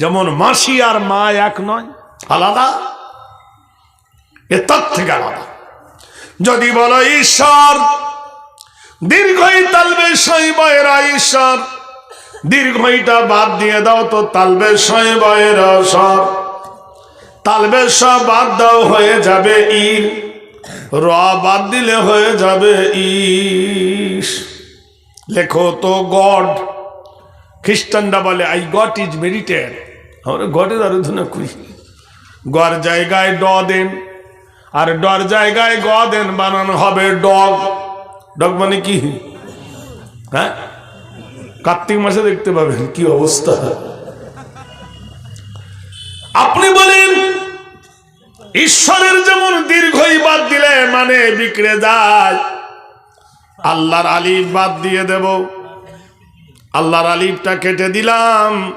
যেমন মাসি আর মা এক নয়, আলাদা। এ তার থেকে আলাদা। যদি বলো ঈশ্বর, দীর্ঘই তালবে শৈবয়েরা ঈশ্বর। দীর্ঘইটা বাদ দিয়ে দাও তো তালবে শৈবয়েরা সব তালবে সব বাদ দাও, হয়ে যাবে ইর। র বাদ দিলে হয়ে যাবে ইস। লেখো তো গড। খ্রিস্টানরা বলে আই গট ইজ মেরিটেড আমরা গডের আরাধনা করি। গড় জায়গায় ড দেন, আর ডর জায়গায় গ দেন, বানানো হবে ডগ ডগ মানে কি? হ্যাঁ? কার্তিক মাসে দেখতে পাবেন কি অবস্থা। আপনি বলেন, ঈশ্বরের যেমন দীর্ঘই বাদ দিলে মানে বিক্রে যায়, আল্লাহর আলিফ বাদ দিয়ে দেব। আল্লাহর আলিফটা কেটে দিলাম।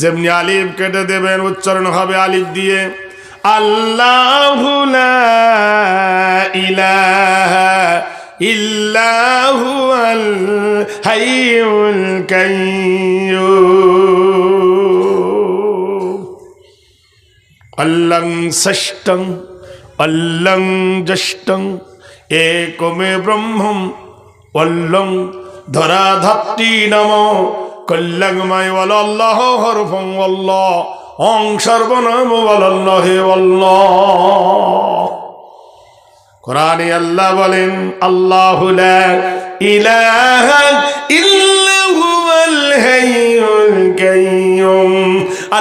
যেমনি আলিফ কেটে দেবেন, উচ্চারণ হবে আলিফ দিয়ে। আল্লাহ ইলাহা ইল্লাহু আল হাইয়ুল কাইয়্যুম অল্লং ষষ্ঠং অল্লং জ্যেষ্ঠং একমে ব্রহ্মম, অল্লং ধরা ধাত্রী নম বল আল্লাহ হরফং আল্লাহ অং সর্বনাম বল বল্ল কোরআনে আল্লাহ বলেন আল্লাহ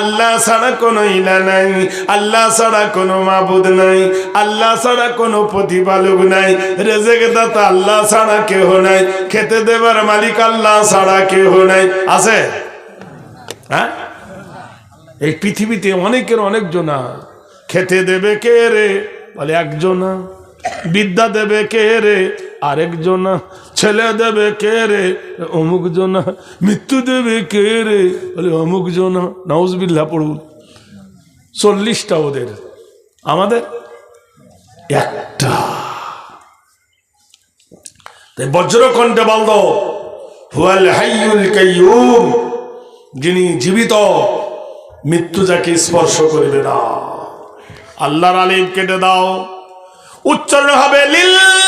আল্লাহ ছাড়া কোনো ইলা নাই। আল্লাহ ছাড়া কোনো মাবুদ নাই। আল্লাহ ছাড়া কোনো প্রতিপালক নাই। রেজেক দাতা আল্লাহ ছাড়া কেহ নাই। খেতে দেবার মালিক আল্লাহ ছাড়া কেহ নাই। আছে? হ্যাঁ? এই পৃথিবীতে অনেকের অনেক জনা খেতে দেবে কে রে? বলে, একজনা বিদ্যা দেবে কে রে? আরেকজনা ছেলে দেবে কে রে? অমুক জনা, মৃত্যু দেবে কে রে? বলে, অমুক জনা নাউজবিল্লা পড়ুন। চল্লিশটা ওদের। আমাদের? একটা। তাই বজ্রকণ্ঠে বলদ যিনি জীবিত, মৃত্যু যাকে স্পর্শ করবে না। আল্লাহর আলিম কেটে দাও। উচ্চারণ হবে লিল্লাহি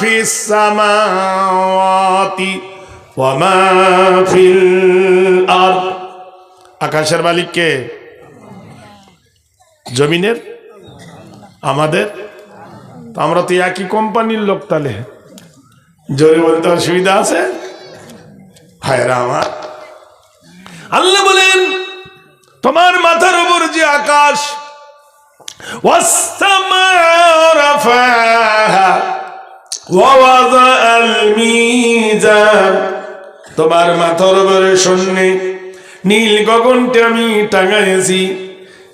ফিস সামাওয়াতি ওয়া মা ফিল আরদ। আকাশের মালিক কে? জমিনের? আমাদের? আমরা তো একই কোম্পানির লোক তাহলে। জোরে বলতে অসুবিধা আছে? হায় রা আমার। আল্লাহ বলেন, তোমার মাথার উপর যে আকাশ والسماء رفعها ووضع الميزان তোমার মাথার উপরে শূন্যে নীল গগনটা আমি টাঙাইছি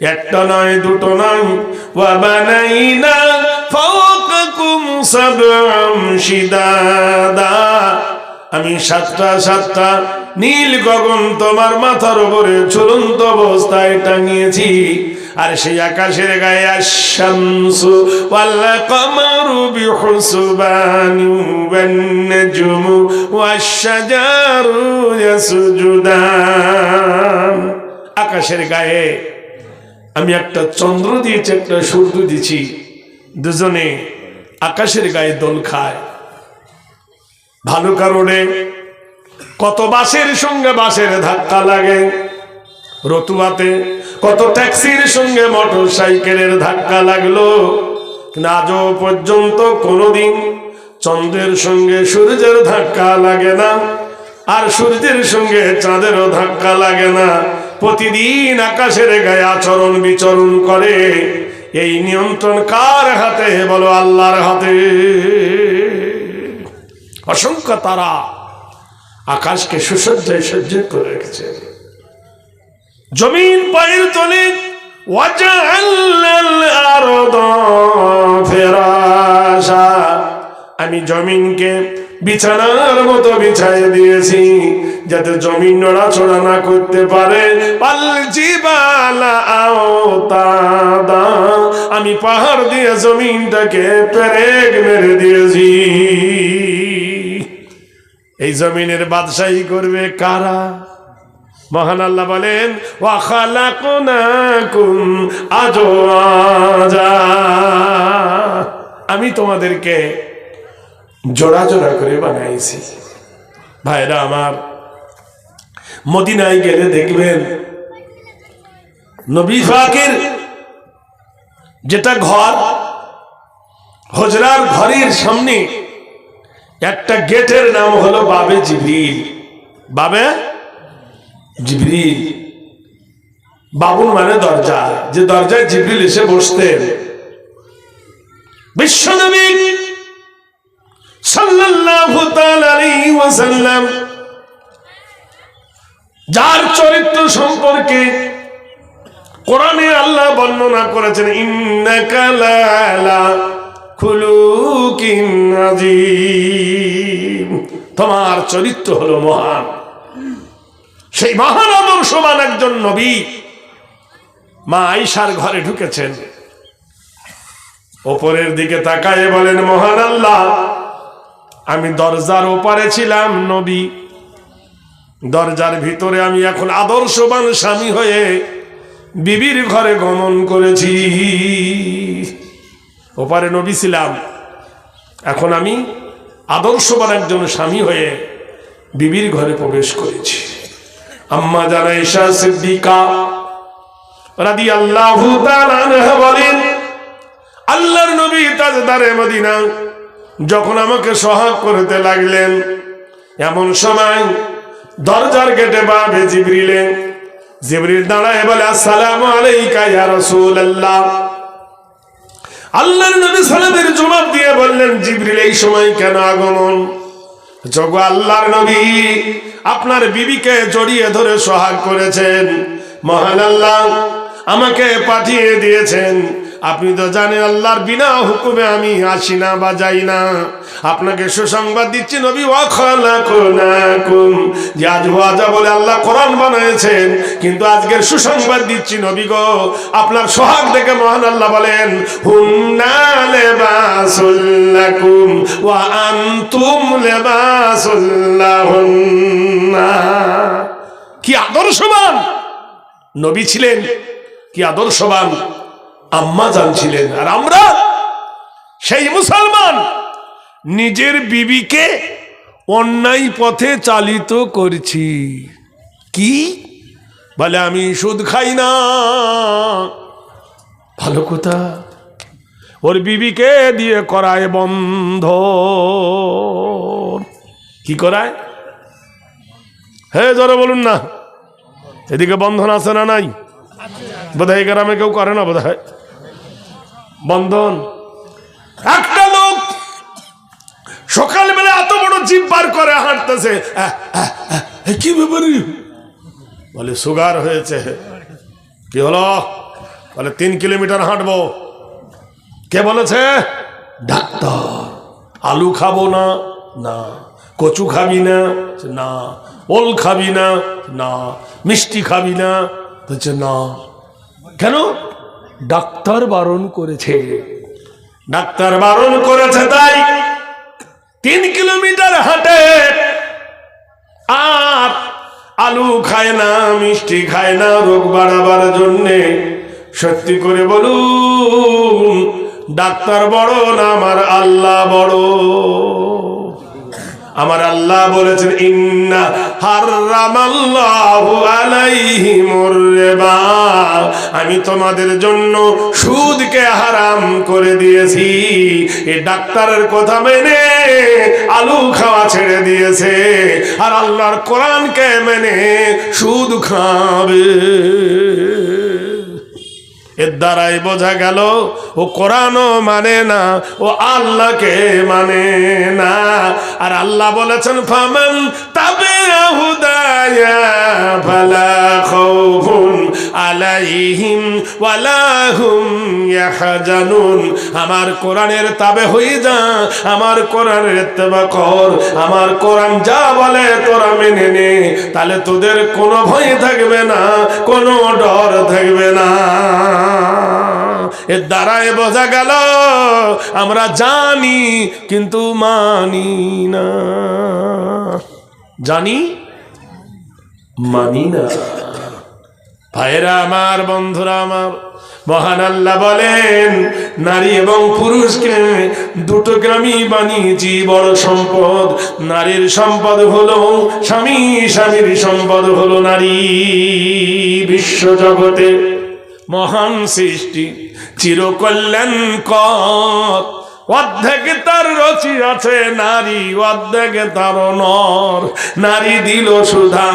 একটা নয় দুটো নয় ওয়াবানাইনা ফাওকাকুম সাবআম শিদাদা আমি সাতটা সাতটা নীল গগন তোমার মাথার উপরে ঝুলন্ত অবস্থায় টাঙিয়েছি আর সেই আকাশের গায়ে আকাশের গায়ে আমি একটা চন্দ্র দিয়েছি, একটা সূর্য দিয়েছি। দুজনে আকাশের গায়ে দোল খায়। ভালো কারণে কত বাসের সঙ্গে বাসের ধাক্কা লাগে। রতুয়াতে কত ট্যাক্সির সঙ্গে মোটর সাইকেলের ধাক্কা লাগল। আজও পর্যন্ত কোনোদিন চন্দ্রের সঙ্গে সূর্যের ধাক্কা লাগে না, আর সূর্যের সঙ্গে চাঁদেরও ধাক্কা লাগে না। প্রতিদিন আকাশের গায়ে আচরণ বিচরণ করে, এই নিয়ন্ত্রণ কার হাতে বলো আল্লাহর হাতে? অসংখ্য তারা আকাশকে সুসজ্জায় সজ্জিত করে রেখেছে। জমিন পায়ের তলে আমি জমিনকে বিছানার মতো বিছাই দিয়েছি যাতে জমিন নড়াচড়া না করতে পারে। আমি পাহাড় দিয়ে জমিনটাকে পেরেক মেরে দিয়েছি। এই জমিনের বাদশাহী করবে কারা? মহান আল্লাহ বলেন আমি তোমাদেরকে জোড়া জোড়া করে বানাইছি। ভাইরা আমার, মদিনায় গেলে দেখবেন, নবী ফাকের যেটা ঘর, হজরার ঘরের সামনে একটা গেটের নাম হলো বাবে জিবরিল। বাবে? জিবরিল। বাবুল মানে দরজা। যে দরজায় জিবরিল এসে বসতেন। বিশ্বনবী সাল্লাল্লাহু তাআলা আলাইহি ওয়াসাল্লাম যার চরিত্র সম্পর্কে কোরআনে আল্লাহ বর্ণনা করেছেন, ইন্নাকা লালা খুলুকিন আযীম। তোমার চরিত্র হলো মহান। সেই মহান আদর্শবান একজন নবী মা আইসার ঘরে ঢুকেছেন। ওপরের দিকে তাকায় বলেন, মহান আল্লাহ, আমি দরজার ওপারে ছিলাম নবী। দরজার ভিতরে আমি এখন আদর্শবান স্বামী হয়ে বিবির ঘরে গমন করেছি। ওপারে নবী ছিলাম। এখন আমি আদর্শবান একজন স্বামী হয়ে বিবির ঘরে প্রবেশ করেছি। আম্মা জানা ঈশা সিদ্দিকা রাদি আল্লাহ বলেন, আল্লাহর নবী তাজদারে মদিনা যখন আমাকে সহাগ করতে লাগলেন, এমন সময় দরজার গেটে বাবে জিবরিলে। জিবরিল দাঁড়ায় বলে, আসসালামু আলাইকা ইয়া রাসূলুল্লাহ। আল্লাহর নবী সালামের জবাব দিয়ে বললেন, জিবরিল, এই সময় কেন আগমন? জগ আল্লাহর নবী আপনার বিবিকে জড়িয়ে ধরে সোহাগ করেছেন। মহান আল্লাহ আমাকে পাঠিয়ে দিয়েছেন। আপনি তো জানেন আল্লাহর বিনা হুকুমে আমি আসি না বা যাই না। আপনাকে সুসংবাদ দিচ্ছি, নবী ওয়াজা বলে আল্লাহ কোরআন বানিয়েছেন, কিন্তু আজকের সুসংবাদ দিচ্ছি, নবী গো, আপনার সোহাগ দেখে মহান আল্লাহ বলেন, হুন্না লেবাসুল্লাকুম ওয়া আনতুম লেবাসুল্লাহুন্না। কি আদর্শবান! নবী ছিলেন, কি আদর্শবান! আম্মা জানছিলেন। আর আমরা সেই মুসলমান, নিজের বিবিকে অন্যায় পথে চালিত করছি। কি? বলে, আমি সুদ খাই না। ভালো কথা। ওর বিবিকে দিয়ে করায় বন্ধ কি করায়? হ্যাঁ জোরে বলুন না। এদিকে বন্ধন আছে না নাই? বোধহয় গ্রামে কেউ করে না বোধহয়। বন্ধন। একটা লোক সকালবেলা এত বড় জিপ বার করে হাঁটতেছে। কি ব্যাপারে? বলে, সুগার হয়েছে। কি হলো? বলে, তিন কিলোমিটার হাঁটবো। কে বলেছে? ডাক্তার। আলু খাব না? না। কচু খাবি না? না। ওল খাবি না? না। মিষ্টি খাবি না? বলছে, না। কেন? ডাক্তার বারণ করেছে। ডাক্তার বারণ করেছে তাই তিন কিলোমিটার হাঁটে আর আলু খায় না, মিষ্টি খায় না রোগ বাড়াবার জন্যে। সত্যি করে বলুন, ডাক্তার বড় না আমার আল্লাহ বড়? আমার আল্লাহ বলেছেন, ইন্না হারামাল্লাহু আলাইহিমুর রিবা। আমি তোমাদের জন্য সুদকে হারাম করে দিয়েছি। এই ডাক্তারের কথা মেনে আলু খাওয়া ছেড়ে দিয়েছে। আর আল্লাহর কোরআনকে মেনে সুদ খাবে। এর দ্বারাই বোঝা গেল, ও কোরআনও মানে না, ও আল্লাহকে মানে না। আর আল্লাহ বলেছেন, ফামান তাবে হুদায়া আলাইহিম আমার কোরআনের তাবে হয়ে যা, আমার কোরআনের ইত্তেবা কর। আমার কোরআন যা বলে, তোরা মেনে নে। তাহলে তোদের কোনো ভয় থাকবে না, কোনো ডর থাকবে না। এর দ্বারাই বোঝা গেল, আমরা জানি কিন্তু মানি না। জানি? মানি না। ভাইরা আমার, বন্ধুরা আমার, মহান আল্লাহ বলেন, নারী এবং পুরুষকে দুটো গ্রামই বানিয়েছি, বড় সম্পদ। নারীর সম্পদ হলো স্বামী, স্বামীর সম্পদ হলো নারী। বিশ্ব জগতে মহান সৃষ্টি, চিরকল্যাণ কর। অর্ধেক তার রচি আছে, নারী অর্ধেক তার নর নারী দিল সুধা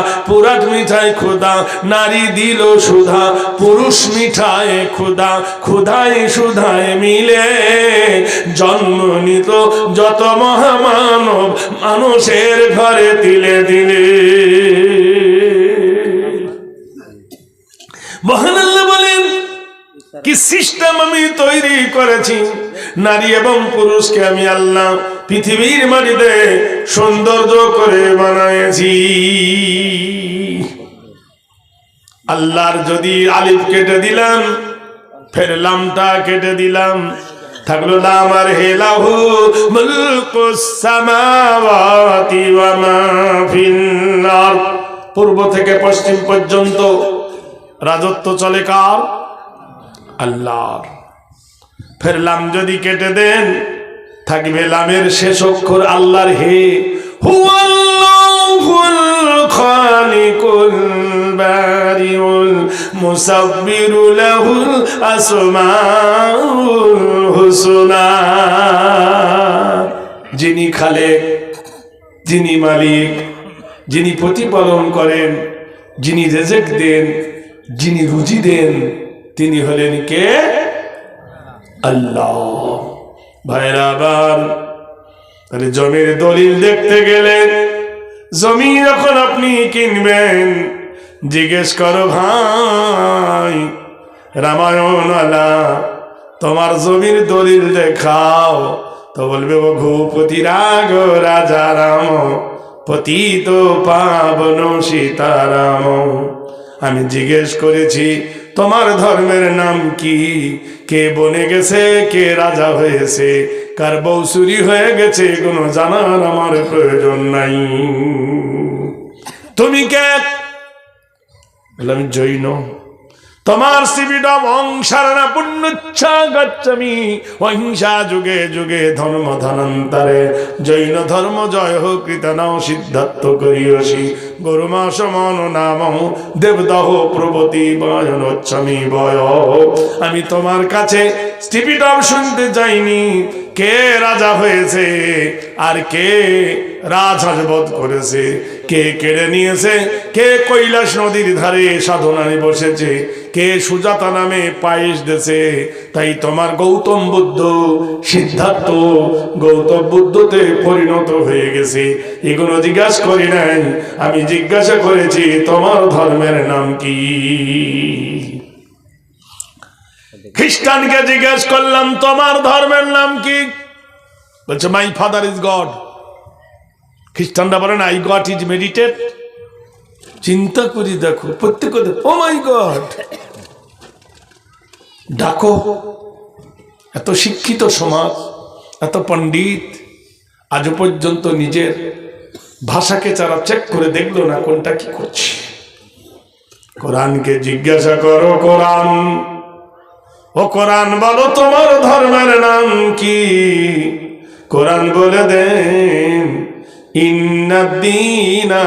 মিঠাই খুদা নারী দিল সুধা, পুরুষ মিঠায় খুদা খুদায় সুধায় মিলে জন্ম নিত যত মহামানব। মানুষের ঘরে দিলে দিলে কি সিস্টেম আমি তৈরি করেছি? নারী এবং পুরুষকে আমি আল্লাহ পৃথিবীর মাটিতে সৌন্দর্য করে বানাইছি। আল্লাহর যদি আলিফ কেটে দিলাম, ফের লামটা কেটে দিলাম, থাকল লাম আর হে লাহু মুলকুস সামাওয়াতি ওয়া মা পূর্ব থেকে পশ্চিম পর্যন্ত রাজত্ব চলে কার? আল্লাহর। ফের লাম যদি কেটে দেন, থাকবে লামের শেষ অক্ষর আল্লাহর হে। যিনি খালেক, যিনি মালিক, যিনি প্রতিপালন করেন, যিনি রেজেক দেন, যিনি রুজি দেন তিনি হলেন কে? আল্লাহ। ভাইরা আবার তাহলে জমির দলিল দেখতে গেলেন জমি যখন আপনি কিনবেন। জিজ্ঞেস করো, ভাই, রামায়ণ আলা, তোমার জমির দলিল দেখাও। তো বলবে, ও ঘুপতি রাগ, রাজা রাম, পতিত পাবন সীতারাম। আমি জিজ্ঞেস করেছি তোমার ধর্মের নাম কি? কে বনে গেছে, কে রাজা হয়েছে? কার বৌসুরি হয়ে গেছে, কোনো জানার আমার প্রয়োজন নাই। তুমি কে? বললাম জৈন। তোমার শিবিডম অংসারণা পুণ্যচ্ছা গচ্ছামি অহিংসা যুগে যুগে ধর্ম ধনন্তরে জৈন ধর্ম জয় হোক, কৃতনাও সিদ্ধার্থ করিয়সি। গরুমা সমান নাম দেবদাহ প্রবতী বয়নোচ্ছামি বয়। আমি তোমার কাছে স্টিপিটম শুনতে যাইনি কে রাজা হয়েছে আর কে রাজহাজবধ করেছে? কে কেড়ে নিয়েছে? কে কৈলাস নদীর ধারে সাধনায় বসেছে? কে সুজাতা নামে পায়েস দেছে? তাই তোমার গৌতম বুদ্ধ সিদ্ধার্থ গৌতম বুদ্ধতে পরিণত হয়ে গেছে। এগুলো জিজ্ঞাসা করি নাই, আমি জিজ্ঞাসা করেছি, তোমার ধর্মের নাম কি? খ্রিস্টানকে জিজ্ঞেস করলাম, তোমার ধর্মের নাম কি? বলছে মাই ফাদার ইজ গড খ্রিস্টানরা বলেন আই গড ইজ মেডিটেড চিন্তা করি দেখো, প্রত্যেক ও মাই গড ডাকো, এত শিক্ষিত সমাজ, এত পণ্ডিত, আজ পর্যন্ত নিজের ভাষাকে যারা চেক করে দেখল না কোনটা কি করছে। কোরআনকে জিজ্ঞাসা করো, কোরআন ও কোরআন বলো তোমার ধর্মের নাম কি? কোরআন বলে দেন ইন্নাদ্দিনা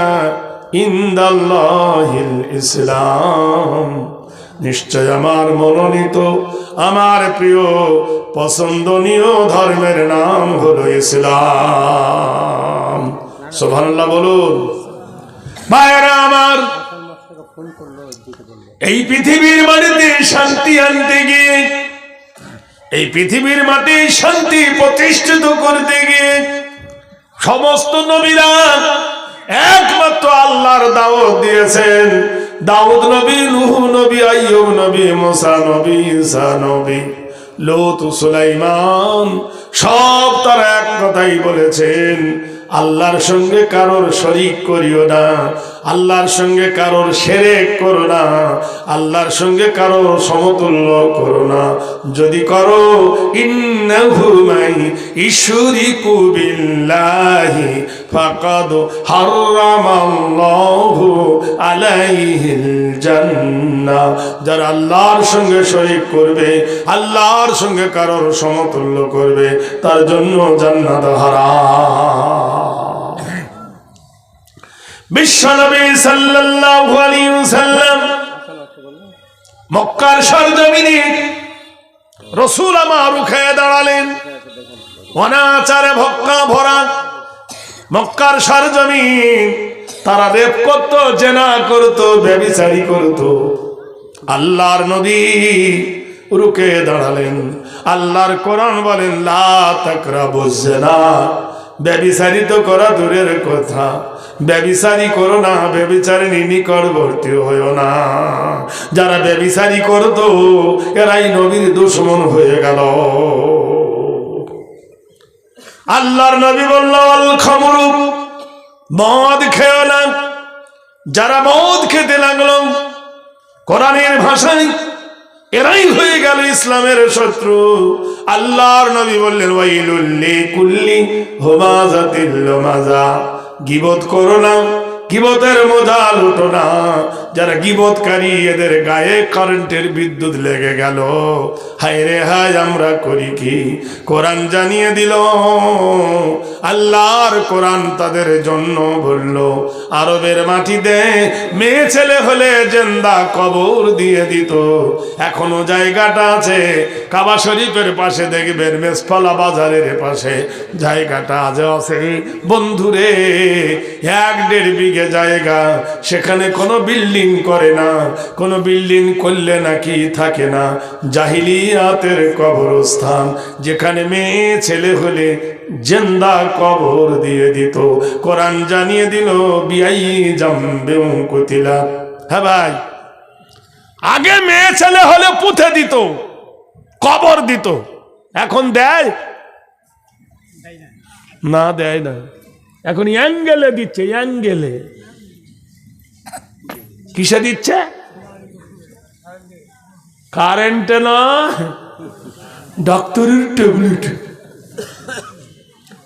ইন্দাল্লাহিল ইসলাম। নিশ্চয় আমার মনোনীত, আমার প্রিয়, পছন্দনীয় ধর্মের নাম হলো ইসলাম। সোভান্লা বলুন। ভাইরা আমার এই পৃথিবীর মাটিতে শান্তি আনতে গিয়ে, এই পৃথিবীর মাটি শান্তি প্রতিষ্ঠিত করতে গিয়ে সমস্ত নবীরা একমাত্র আল্লাহর দাওয়াত দিয়েছেন। দাউদ নবী, নুহু নবী, আইয়ুব নবী, মুসা নবী, ঈসা নবী, লোত, সুলাইমান, সব তারা এক কথাই বলেছেন আল্লাহর সঙ্গে কারোর শরিক করিও না, আল্লাহর সঙ্গে কারোর সেরে করো না, আল্লাহর সঙ্গে কারোর সমতুল্য করো না। যদি করো, ইন্নাহু ঈশ্বরী ইশুরিকু বিল্লাহি ফাকাদ হারামাল্লাহু আলাইহিল জান্নাহ যারা আল্লাহর সঙ্গে শরীক করবে, আল্লাহর সঙ্গে কারোর সমতুল্য করবে, তার জন্য জান্নাত হারাম। বিশ্বনবী সাল্লাল্লাহু আলাইহি ওয়াসাল্লাম মক্কার সরজমিনে রসুল আমার উখে দাঁড়ালেন। অনাচারে ভক্কা ভরা মক্কার সরজমিন তারা রেপ করতো, জেনা করতো, ব্যবিচারি করতো। আল্লাহর নবী রুকে দাঁড়ালেন। আল্লাহর কোরআন বলেন, লা তাকরাবু জেনা ব্যবিচারি তো করা দূরের কথা। ব্যবিচারি করো না ব্যবিচারিনী নিকটবর্তী হইও না। যারা ব্যবিচারি করতো, এরাই নবীর দুশ্মন হয়ে গেল। আল্লাহর নবী বলল খমরু, মদ খেও না। যারা মদ খেতে লাগল, কোরআনের ভাষায় এরাই হয়ে গেল ইসলামের শত্রু। আল্লাহর নবী বললেন ওয়াইলুল্লি কুল্লি হুমাজাতিল মাজা গিবত করো না। গিবতের মজা লুটো না। যারা গিবতকারী, এদের গায়ে কারেন্টের বিদ্যুৎ লেগে গেল। হায় রে হায়, আমরা করি কি? কোরআন জানিয়ে দিল আল্লাহর কোরআন তাদের জন্য বলল আরবের মাটিতে মেয়ে ছেলে হলে জেন্দা কবর দিয়ে দিত। এখনও জায়গাটা আছে, কাবা শরীফের পাশে দেখবেন, মেসফলা বাজারের পাশে। জায়গাটা আজ আছে। বন্ধুরে, এক দেড় বিঘে জায়গা, সেখানে কোনো বিল্ডিং করে না। কোনো বিল্ডিং করলে নাকি থাকে না। জাহিলিয়াতের কবরস্থান, যেখানে মেয়ে ছেলে হলে জেন্দা কবর দিয়ে দিত। কোরআন জানিয়ে দিল বিয়াই জামবে কুতিলা হ্যাঁ ভাই, আগে মেয়ে ছেলে হলে পুঁতে দিত, কবর দিত। এখন দেয়? না দেয় না। এখন অ্যাঙ্গেলে দিচ্ছে, অ্যাঙ্গেলে। কিসে দিচ্ছে? কারেন্টে না, ডাক্তারের ট্যাবলেট।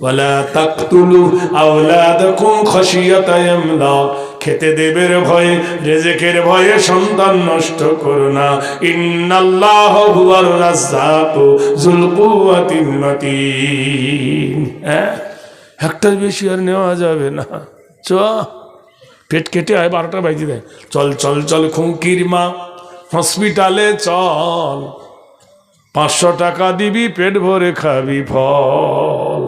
ওয়ালা তাকতুলু আওলাদাকুম খাশিয়াতা ইমলাক খেতে দেবের ভয়ে, রেজেকের ভয়ে সন্তান নষ্ট করো না। ইন্নাল্লাহ হুয়ার রাজ্জাকু যুল কুওয়াতিল মাতিন। হ্যাঁ? একটার বেশি আর নেওয়া যাবে না। চ। পেট কেটে হয় বারোটা বাজি দেয়। চল চল চল খুঁকির মা। হসপিটালে চল। পাঁচশো টাকা দিবি, পেট ভরে খাবি ফল।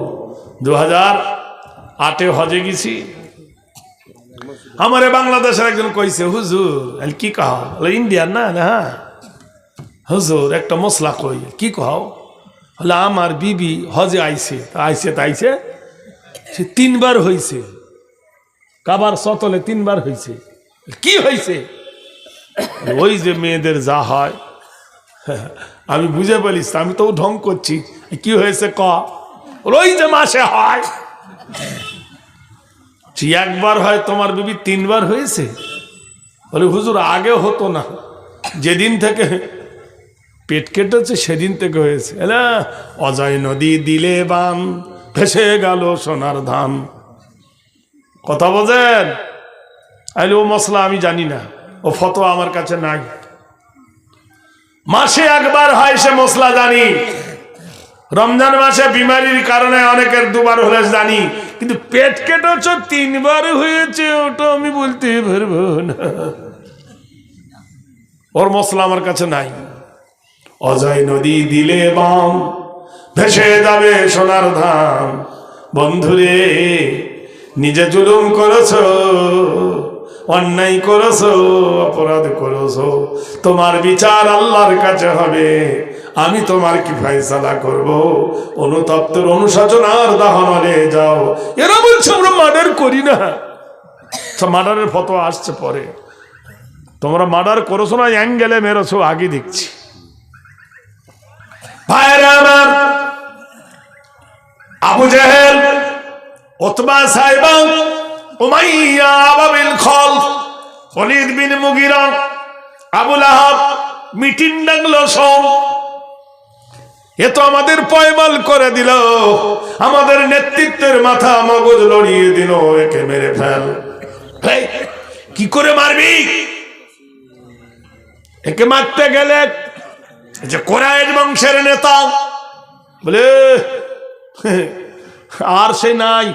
দু হাজার আটে হজে গেছি। আমারে বাংলাদেশের একজন কইছে, হুজুর কি কাহ ইন্ডিয়ান না না হ্যাঁ। হুজুর, একটা মশলা কই, কি কও? হলে আমার বিবি হজে আইছে। আইছে তাইছে সে তিনবার হইছে। কাবার সতলে তিনবার হইছে। কি হয়েছে ওই যে মেয়েদের যা হয়, আমি বুঝে বলিস, আমি তো ঢং করছি। কি হয়েছে ক? ওই যে মাসে হয়। একবার হয়, তোমার বিবি তিনবার হয়েছে। বলে, হুজুর, আগে হতো না। যেদিন থেকে পেট কেটেছে, সেদিন থেকে হয়েছে। না অজয় নদী দিলে বান, ভেসে গেল সোনার ধান। কথা বোঝেন? আইলে ও মশলা আমি জানি না, ও ফতো আমার কাছে নাই। মাসে একবার হয় সে মশলা জানি। রমজান মাসে বিমারির কারণে অনেকের দুবার হলে জানি, কিন্তু পেট কেটেছ তিনবার হয়েছে, ওটা আমি বলতে পারব না। ওর মশলা আমার কাছে নাই। অজয় নদী দিলে বাম, ভেসে যাবে সোনার ধাম। বন্ধুরে, নিজে জুলুম করেছ, অন্যায় করেছ, অপরাধ করেছ, তোমার বিচার আল্লাহর কাছে হবে। আমি তোমার কি ফয়সালা করব? অনুতপ্তের অনুশোচনার দাহনে যাও। এরা বলছে, আমরা মার্ডার করি না। মার্ডারের ফটো আসছে পরে। তোমরা মার্ডার করেছ না, অ্যাঙ্গেলে মেরেছো, আগে দেখছি। আবু জাহেল ওতবা খল বিন মুগিরা, আবুল আহাব মিটিং ডাকলো সব এ তো আমাদের পয়মাল করে দিল। আমাদের নেতৃত্বের মাথা মগজ লড়িয়ে দিল, একে মেরে ফেল। কি করে মারবি? একে মারতে গেলে যে কোরআন বংশের নেতা বলে আর সে নাই।